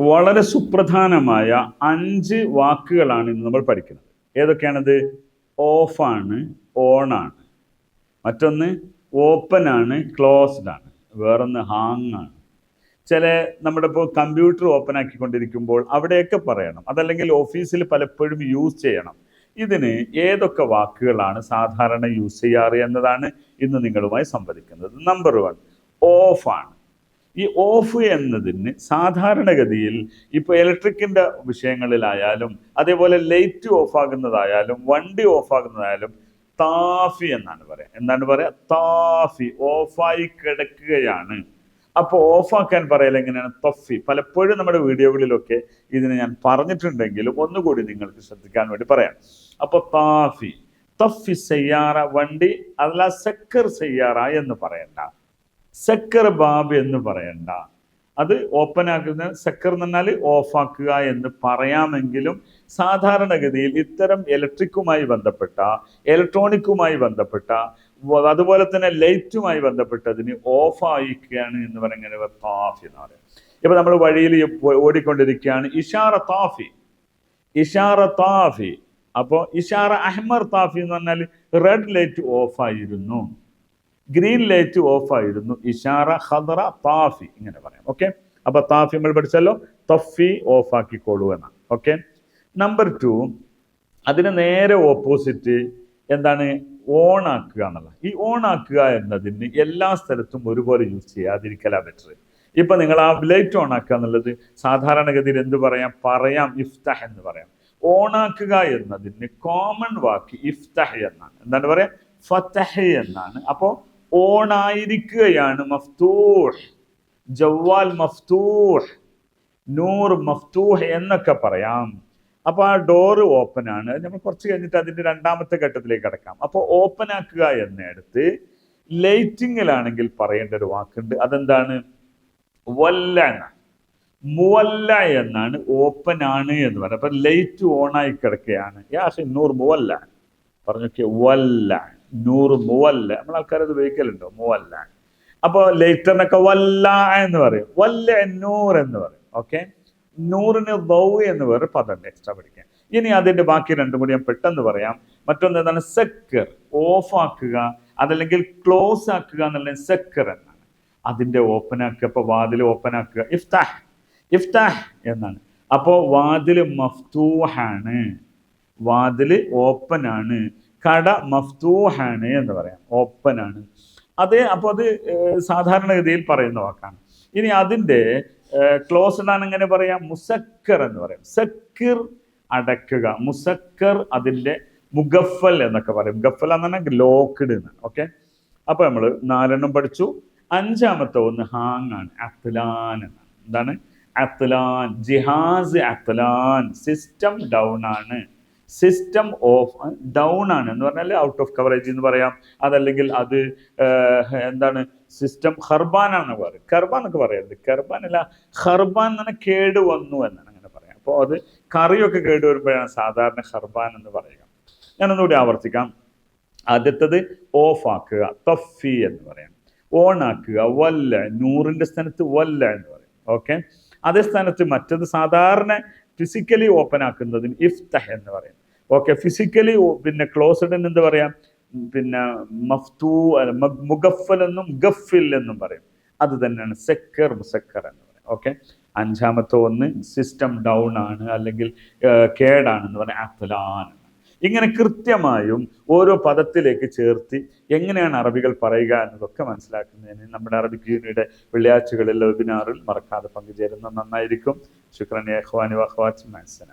വളരെ സുപ്രധാനമായ അഞ്ച് വാക്കുകളാണ് ഇന്ന് നമ്മൾ പഠിക്കുന്നത്. ഏതൊക്കെയാണത്? ഓഫാണ് ഓണാണ് മറ്റൊന്ന് ഓപ്പൺ ആണ് ക്ലോസ്ഡ് ആണ്. വേറൊന്ന് ഹാങ് ആണ്. ചില നമ്മുടെ ഇപ്പോൾ കമ്പ്യൂട്ടർ ഓപ്പൺ ആക്കിക്കൊണ്ടിരിക്കുമ്പോൾ അവിടെയൊക്കെ പറയണം. അതല്ലെങ്കിൽ ഓഫീസിൽ പലപ്പോഴും യൂസ് ചെയ്യണം. ഇതിന് ഏതൊക്കെ വാക്കുകളാണ് സാധാരണ യൂസ് ചെയ്യാറ് എന്നതാണ് ഇന്ന് നിങ്ങളുമായി സംവദിക്കുന്നത്. നമ്പർ വൺ ഓഫാണ് ഈ ഓഫ് എന്നതിന് സാധാരണഗതിയിൽ ഇപ്പോൾ ഇലക്ട്രിക്കിന്റെ വിഷയങ്ങളിലായാലും അതേപോലെ ലൈറ്റ് ഓഫ് ആകുന്നതായാലും വണ്ടി ഓഫ് ആകുന്നതായാലും താഫി എന്നാണ് പറയുക എന്താണ് പറയാ? താഫി ഓഫായി കിടക്കുകയാണ്. അപ്പോൾ ഓഫാക്കാൻ പറയൽ എങ്ങനെയാണ്? തൊഫി. പലപ്പോഴും നമ്മുടെ വീഡിയോകളിലൊക്കെ ഇതിന് ഞാൻ പറഞ്ഞിട്ടുണ്ടെങ്കിലും ഒന്നുകൂടി നിങ്ങൾക്ക് ശ്രദ്ധിക്കാൻ വേണ്ടി പറയാം. അപ്പോൾ താഫി. തഫി സയ്യാറ വണ്ടി അതല്ല സെക്കർ സയ്യാറ എന്ന് പറയണ്ട. സെക്കർ ബാബ് എന്ന് പറയണ്ട. അത് ഓപ്പൺ ആക്കുന്ന സെക്കർ എന്ന് പറഞ്ഞാൽ ഓഫാക്കുക എന്ന് പറയാമെങ്കിലും സാധാരണഗതിയിൽ ഇത്തരം ഇലക്ട്രിക്കുമായി ബന്ധപ്പെട്ട ഇലക്ട്രോണിക്കുമായി ബന്ധപ്പെട്ട അതുപോലെ തന്നെ ലൈറ്റുമായി ബന്ധപ്പെട്ടതിന് ഓഫ് ആയിക്കുകയാണ് എന്ന് പറയുന്നത് താഫി എന്ന് പറയുന്നത് ഇപ്പൊ നമ്മൾ വഴിയിൽ ഓടിക്കൊണ്ടിരിക്കുകയാണ് ഇഷാറ താഫി. ഇഷാറ താഫി. അപ്പോൾ ഇഷാറ അഹ്മർ താഫി എന്ന് പറഞ്ഞാൽ റെഡ് ലൈറ്റ് ഓഫ് ആയിരുന്നു. ഗ്രീൻ ലൈറ്റ് ഓഫ് ആയിരുന്നു. ഇഷാറ ഹദറ താഫി ഇങ്ങനെ പറയാം. ഓക്കെ അപ്പൊ താഫി നമ്മൾ പഠിച്ചല്ലോ? തഫി ഓഫ് ആക്കിക്കോളൂ എന്നാണ്. ഓക്കെ നമ്പർ ടു അതിന് നേരെ ഓപ്പോസിറ്റ് എന്താണ്? ഓൺ ആക്കുക എന്നുള്ള ഈ ഓൺ ആക്കുക എന്നതിന് എല്ലാ സ്ഥലത്തും ഒരുപോലെ യൂസ് ചെയ്യാതിരിക്കല ബെറ്റർ ഇപ്പൊ നിങ്ങൾ ആ ലൈറ്റ് ഓൺ ആക്കുക എന്നുള്ളത് സാധാരണഗതിയിൽ എന്ത് പറയാം? പറയാം ഇഫ്തഹ് എന്ന് പറയാം. ഓൺ ആക്കുക എന്നതിന് കോമൺ വാക്ക് ഇഫ്തഹ് എന്നാണ്. എന്താണ് പറയാ? ഫത്തഹ എന്നാണ്. അപ്പോൾ ഓൺ ആയിരിക്കുകയാണ് ജവ്വാൽ മഫ്തൂഹ് നൂർ മഫ്തൂഹ് എന്നൊക്കെ പറയാം. അപ്പോൾ ആ ഡോറ് ഓപ്പൺ ആണ്. നമ്മൾ കുറച്ച് കഴിഞ്ഞിട്ട് അതിന്റെ രണ്ടാമത്തെ ഘട്ടത്തിലേക്ക് കടക്കാം. അപ്പോൾ ഓപ്പൺ ആക്കുക എന്നിടത്ത് ലൈറ്റിങ്ങിലാണെങ്കിൽ പറയേണ്ട ഒരു വാക്കുണ്ട്. അതെന്താണ്? വല്ല മുവല്ല എന്നാണ് ഓപ്പൺ ആണ് എന്ന് പറയുന്നത്. അപ്പൊ ലൈറ്റ് ഓൺ ആയി കിടക്കുകയാണ്. യാ നൂർ മുവല്ല. പറഞ്ഞൊക്കെ വല്ല നൂറ് മുവല്ല. നമ്മൾ ആൾക്കാർ അത് ഉപയോഗിക്കലുണ്ടോ? മുവല്ല. അപ്പോൾ ലൈറ്ററിനൊക്കെ വല്ല എന്ന് പറയും. വല്ല നൂർ എന്ന് പറയും. ഓക്കെ നൂറിന് വൗ എന്ന് വേറെ പദം എക്സ്ട്രാ പഠിക്കാൻ. ഇനി അതിന്റെ ബാക്കി രണ്ടും കൂടി ഞാൻ പെട്ടെന്ന് പറയാം. മറ്റൊന്ന് എന്താണ്? സെക്കർ. ഓഫ് ആക്കുക അതല്ലെങ്കിൽ ക്ലോസ് ആക്കുക എന്നുള്ള സെക്കർ എന്നാണ്. അതിന്റെ ഓപ്പൺ ആക്കുക. അപ്പോൾ വാതിൽ ഓപ്പൺ ആക്കുക. ഇഫ്താഹ്. ഇഫ്താഹ് എന്നാണ്. അപ്പോൾ വാതിൽ മഫ്തൂഹാണ്. വാതിൽ ഓപ്പൺ ആണ്. കട മഫ്തൂഹാണ് എന്ന് പറയാം. ആണ്. അത് അപ്പോൾ അത് സാധാരണഗതിയിൽ പറയുന്ന വാക്കാണ്. ഇനി അതിന്റെ ക്ലോസ്ഡ് ആണ് എങ്ങനെ പറയാം? മുസക്കർ എന്ന് പറയാം. സക്കിർ അടക്കുക മുസക്കർ അതിന്റെ മുഗഫൽ എന്നൊക്കെ പറയും. മുഗഫൽ എന്ന് പറഞ്ഞാൽ ലോക്ക്ഡ് എന്നാണ് ഓക്കെ അപ്പോൾ നമ്മൾ നാലെണ്ണം പഠിച്ചു. അഞ്ചാമത്തെ ഒന്ന് ഹാങ് ആണ്. അത്ലാൻ എന്നാണ്. എന്താണ്? അത്ലാൻ ജിഹാസ് അത്ലാൻ സിസ്റ്റം ഡൗൺ ആണ്. സിസ്റ്റം ഓഫ് ഡൗൺ ആണ്. എന്ന് പറഞ്ഞാൽ ഔട്ട് ഓഫ് കവറേജ് എന്ന് പറയാം. അതല്ലെങ്കിൽ അത് എന്താണ് സിസ്റ്റം ഹർബാൻ ആണ് പറയും. കർബാൻ എന്നൊക്കെ പറയരുത്. കർബാൻ അല്ല ഹർബാൻ എന്ന് കേട് വന്നു എന്നാണ് അങ്ങനെ പറയാം. അപ്പോൾ അത് കറിയൊക്കെ കേട് വരുമ്പോഴാണ് സാധാരണ ഹർബാൻ എന്ന് പറയുക. ഞാനൊന്നുകൂടി ആവർത്തിക്കാം. ആദ്യത്തത് ഓഫ് ആക്കുക തഫി എന്ന് പറയാം. ഓൺ ആക്കുക വല്ല നൂറിന്റെ സ്ഥാനത്ത് വല്ല എന്ന് പറയും. ഓക്കെ അതേ സ്ഥാനത്ത് മറ്റത് സാധാരണ ഫിസിക്കലി ഓപ്പൺ ആക്കുന്നതിന് ഇഫ്തഹ് എന്ന് പറയും. ഓക്കെ ഫിസിക്കലി പിന്നെ ക്ലോസ്ഡ് എന്ത് പറയാം? പിന്നെ മഫ്തൂ മുഗഫൽ എന്നും ഗഫിൽ എന്നും പറയും. അത് തന്നെയാണ് സെക്കർ മുസക്കർ എന്ന് പറയും. ഓക്കെ അഞ്ചാമത്തെ ഒന്ന് സിസ്റ്റം ഡൗൺ ആണ് അല്ലെങ്കിൽ കേടാണെന്ന് പറയാം അത്ലാൻ. ഇങ്ങനെ കൃത്യമായും ഓരോ പദത്തിലേക്ക് ചേർത്തി എങ്ങനെയാണ് അറബികൾ പറയുക എന്നതൊക്കെ മനസ്സിലാക്കുന്നതിന് നമ്മുടെ അറബിക് യൂണിയുടെ വെള്ളിയാഴ്ചകളിലെ വെബിനാറിൽ മറക്കാതെ പങ്കുചേരുന്നത് നന്നായിരിക്കും. شكرا يا إخواني وأخواتي مع السلامة.